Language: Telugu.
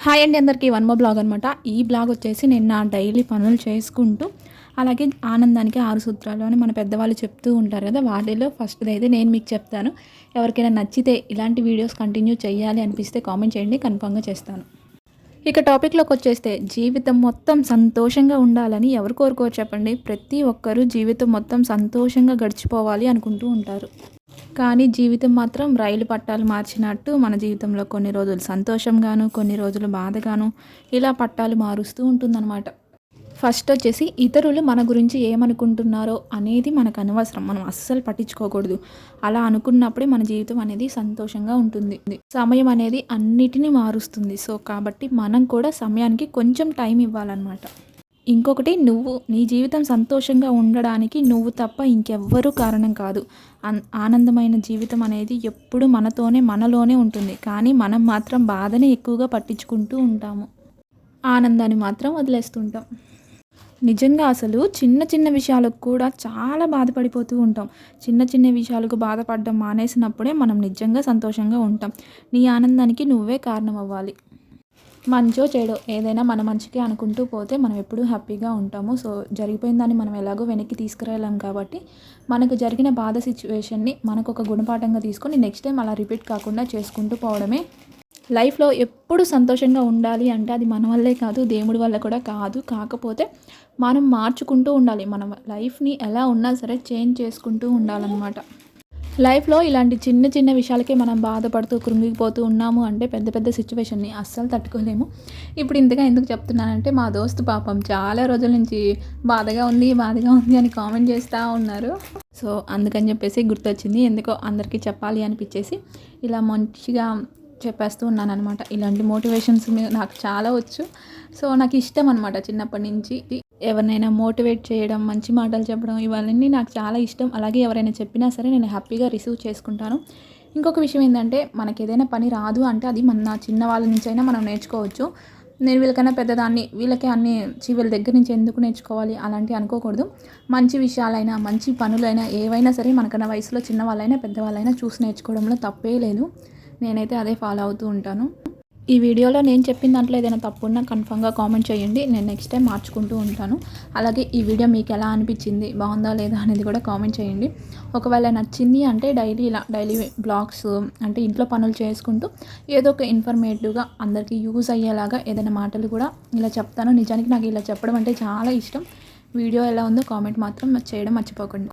హాయ్ అండి అందరికీ వన్ మో బ్లాగ్ అనమాట ఈ బ్లాగ్ వచ్చేసి నేను నా డైలీ పనులు చేసుకుంటూ అలాగే ఆనందానికి ఆరు సూత్రాలు అని మన పెద్దవాళ్ళు చెప్తూ ఉంటారు కదా వాటిలో ఫస్ట్ది అయితే నేను మీకు చెప్తాను. ఎవరికైనా నచ్చితే ఇలాంటి వీడియోస్ కంటిన్యూ చేయాలి అనిపిస్తే కామెంట్ చేయండి కన్ఫామ్గా చేస్తాను. ఇక టాపిక్లోకి వచ్చేస్తే జీవితం మొత్తం సంతోషంగా ఉండాలని ఎవరు కోరుకోరు చెప్పండి. ప్రతి ఒక్కరూ జీవితం మొత్తం సంతోషంగా గడిచిపోవాలి అనుకుంటూ ఉంటారు. కానీ జీవితం మాత్రం రైలు పట్టాలు మార్చినట్టు మన జీవితంలో కొన్ని రోజులు సంతోషంగాను కొన్ని రోజులు బాధగాను ఇలా పట్టాలు మారుస్తూ ఉంటుందన్నమాట. ఫస్ట్ వచ్చేసి ఇతరులు మన గురించి ఏమనుకుంటున్నారో అనేది మనకు అనవసరం. మనం అస్సలు పట్టించుకోకూడదు. అలా అనుకున్నప్పుడే మన జీవితం అనేది సంతోషంగా ఉంటుంది. సమయం అనేది అన్నిటినీ మారుస్తుంది. సో కాబట్టి మనం కూడా సమయానికి కొంచెం టైం ఇవ్వాలన్నమాట. ఇంకొకటి నువ్వు నీ జీవితం సంతోషంగా ఉండడానికి నువ్వు తప్ప ఇంకెవ్వరూ కారణం కాదు. ఆనందమైన జీవితం అనేది ఎప్పుడు మనతోనే మనలోనే ఉంటుంది. కానీ మనం మాత్రం బాధని ఎక్కువగా పట్టించుకుంటూ ఉంటాము. ఆనందాన్ని మాత్రం వదిలేస్తుంటాం. నిజంగా అసలు చిన్న చిన్న విషయాలకు కూడా చాలా బాధపడిపోతూ ఉంటాం. చిన్న చిన్న విషయాలకు బాధపడడం మానేసినప్పుడే మనం నిజంగా సంతోషంగా ఉంటాం. నీ ఆనందానికి నువ్వే కారణం అవ్వాలి మంచో చెడో ఏదైనా మన మంచికి అనుకుంటూ పోతే మనం ఎప్పుడూ హ్యాపీగా ఉంటాము. సో జరిగిపోయిన దాన్ని మనం ఎలాగో వెనక్కి తీసుకురాలేం కాబట్టి మనకు జరిగిన బాధ సిచ్యువేషన్ని మనకు ఒక గుణపాఠంగా తీసుకొని నెక్స్ట్ టైం అలా రిపీట్ కాకుండా చేసుకుంటూ పోవడమే. లైఫ్లో ఎప్పుడు సంతోషంగా ఉండాలి అంటే అది మన వల్లే కాదు దేవుడి వల్ల కూడా కాదు. కాకపోతే మనం మార్చుకుంటూ ఉండాలి. మన లైఫ్ని ఎలా ఉన్నా సరే చేంజ్ చేసుకుంటూ ఉండాలన్నమాట. లైఫ్లో ఇలాంటి చిన్న చిన్న విషయాలకే మనం బాధపడుతూ కృంగిపోతూ ఉన్నాము అంటే పెద్ద పెద్ద సిచ్యువేషన్ని అస్సలు తట్టుకోలేము. ఇప్పుడు ఇంతగా ఎందుకు చెప్తున్నానంటే మా దోస్తు పాపం చాలా రోజుల నుంచి బాధగా ఉంది బాధగా ఉంది అని కామెంట్ చేస్తూ ఉన్నారు. సో అందుకని చెప్పేసి గుర్తొచ్చింది ఎందుకో అందరికీ చెప్పాలి అనిపించేసి. ఇలా మంచిగా చెప్పేస్తూ ఉన్నాను అనమాట ఇలాంటి మోటివేషన్స్ నాకు చాలా వచ్చు. సో నాకు ఇష్టం అనమాట చిన్నప్పటి నుంచి. ఎవరినైనా మోటివేట్ చేయడం మంచి మాటలు చెప్పడం ఇవన్నీ నాకు చాలా ఇష్టం. అలాగే ఎవరైనా చెప్పినా సరే నేను హ్యాపీగా రిసీవ్ చేసుకుంటాను. ఇంకొక విషయం ఏంటంటే మనకి ఏదైనా పని రాదు అంటే అది మన చిన్న వాళ్ళ నుంచి అయినా మనం నేర్చుకోవచ్చు. నేను వీళ్ళకైనా పెద్దదాన్ని వీళ్ళకి అన్ని వీళ్ళ దగ్గర నుంచి ఎందుకు నేర్చుకోవాలి అలాంటివి అనుకోకూడదు. మంచి విషయాలైనా మంచి పనులైనా ఏవైనా సరే మనకన్నా వయసులో చిన్నవాళ్ళైనా పెద్దవాళ్ళైనా చూసి నేర్చుకోవడంలో తప్పే లేదు. నేనైతే అదే ఫాలో అవుతూ ఉంటాను. ఈ వీడియోలో నేను చెప్పిన దాంట్లో ఏదైనా తప్పు ఉన్నా కన్ఫామ్గా కామెంట్ చేయండి. నేను నెక్స్ట్ టైం మార్చుకుంటూ ఉంటాను. అలాగే ఈ వీడియో మీకు ఎలా అనిపించింది బాగుందా లేదా అనేది కూడా కామెంట్ చేయండి. ఒకవేళ నచ్చింది అంటే డైలీ ఇలా డైలీ బ్లాగ్స్ అంటే ఇంట్లో పనులు చేసుకుంటూ ఏదో ఒక ఇన్ఫర్మేటివ్గా అందరికీ యూజ్ అయ్యేలాగా ఏదైనా మాటలు కూడా ఇలా చెప్తాను. నిజానికి నాకు ఇలా చెప్పడం అంటే చాలా ఇష్టం. వీడియో ఎలా ఉందో కామెంట్ మాత్రం చేయడం మర్చిపోకండి.